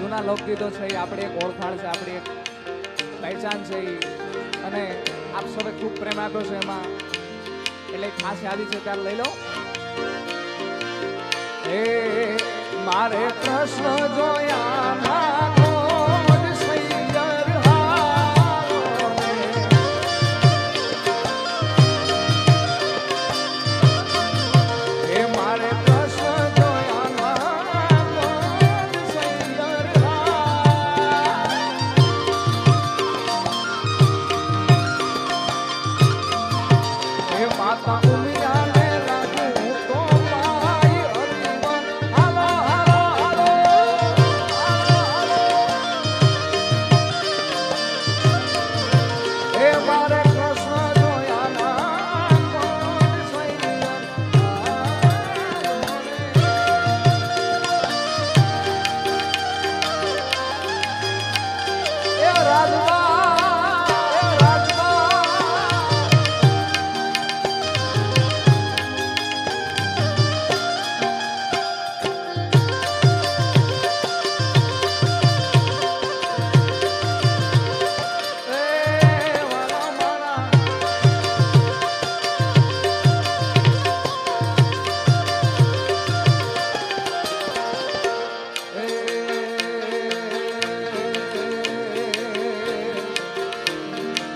જૂના લોકગીતો છે, એ આપણે એક ઓળખાણ છે, આપણી એક પહેચાન છે એ અને આપ સૌએ ખૂબ પ્રેમ આપ્યો છે એમાં. એટલે ખાસ યાદી છે, ત્યારે લઈ લો. હે, મારે પ્રશ્ન જોયા હે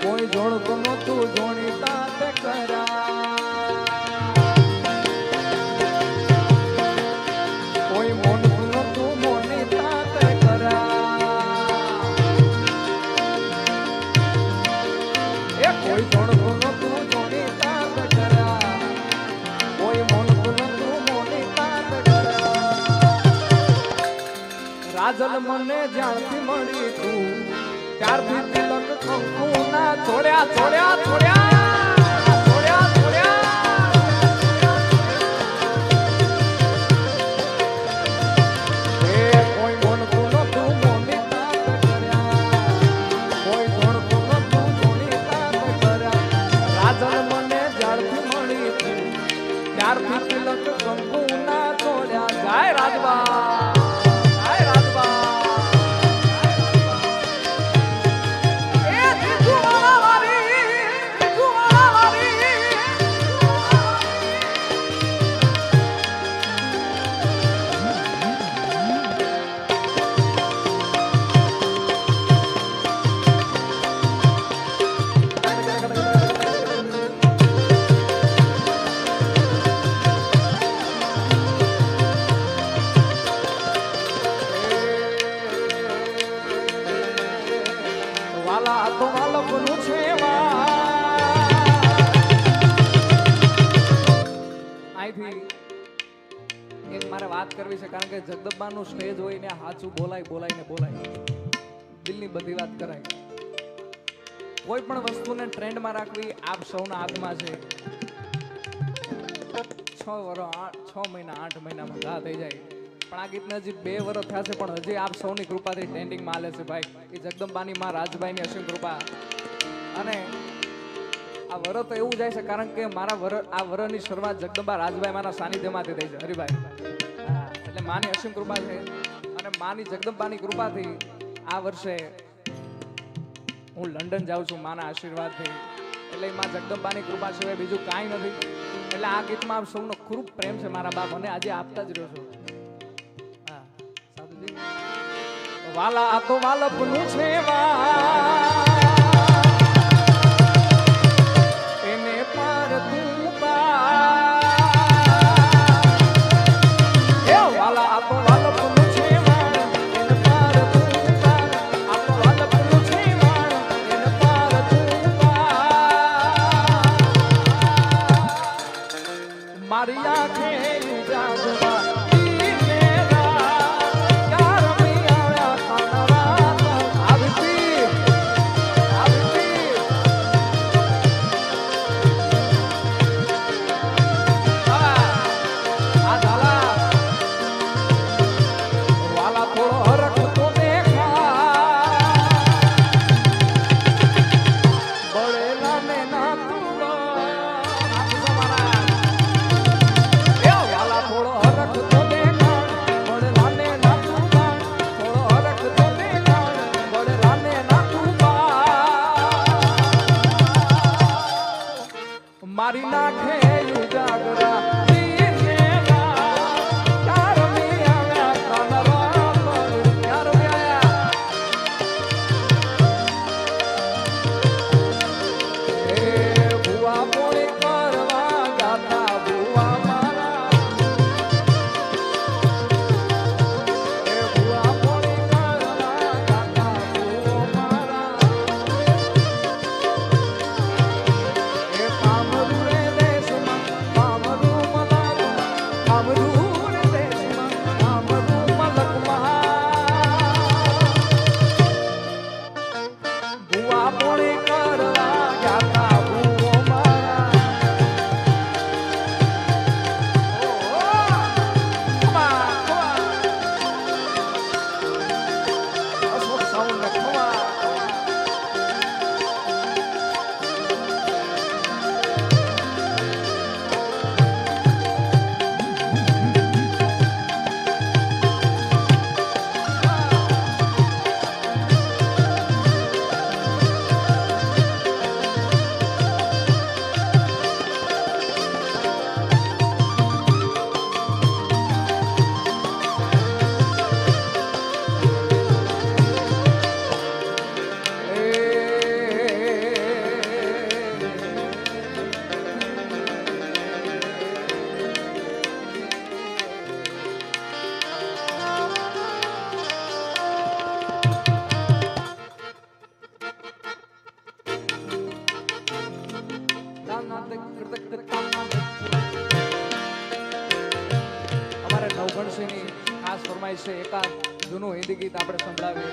કોઈ જોડતું નતું જોણીતા તે કરા કોઈ મોનતું નતું મોનીતા તે કરા એ કોઈ જોડતું નતું જોણીતા તે કરા કોઈ મોનતું નતું મોનીતા તે કરા રાજલ મને જ્યાંથી મળી તું ત્યારથી તિલક કંકુ ના છોડ્યા છોડ્યા છોડ્યા અહીંથી એક મારે વાત કરવી છે, કારણ કે જગદબ્બાનું સ્ટેજ હોય ને હાચું બોલાય બોલાય ને બોલાય. દિલની બધી વાત કરાય. કોઈ પણ વસ્તુને ટ્રેન્ડમાં રાખવી આપ સૌના હાથમાં છે. છ વર્ષ છ મહિના, આઠ મહિનામાં ઘા થઈ જાય. પણ આ ગીતને હજી બે વર્ષ થયા છે, પણ હજી આપ સૌની કૃપાથી ટ્રેન્ડિંગમાં હાલે છે ભાઈ. એ જગદંબાની માં, રાજભાઈની અસીમ કૃપા. અને આ વર તો એવું જાય છે, કારણ કે મારા વર, આ વરની શરૂઆત જગદંબા રાજભાઈ મારા સાનિધ્યમાંથી થઈ છે, હરિભાઈ. એટલે માની અસીમ કૃપા છે અને માની જગદંબાની કૃપાથી આ વર્ષે હું લંડન જાઉં છું માના આશીર્વાદથી. એટલે માં જગદંબાની કૃપા સિવાય બીજું કાંઈ નથી. એટલે આ ગીતમાં આપ સૌનો ખૂબ પ્રેમ છે મારા બાપ અને આજે આપતા જ રહ્યો છું. વાલા આ તો વાલપનું છે વા મારી આંખે ખાસ છે એકાદ જૂનું હિન્દી ગીત આપણે સંભળાવીએ.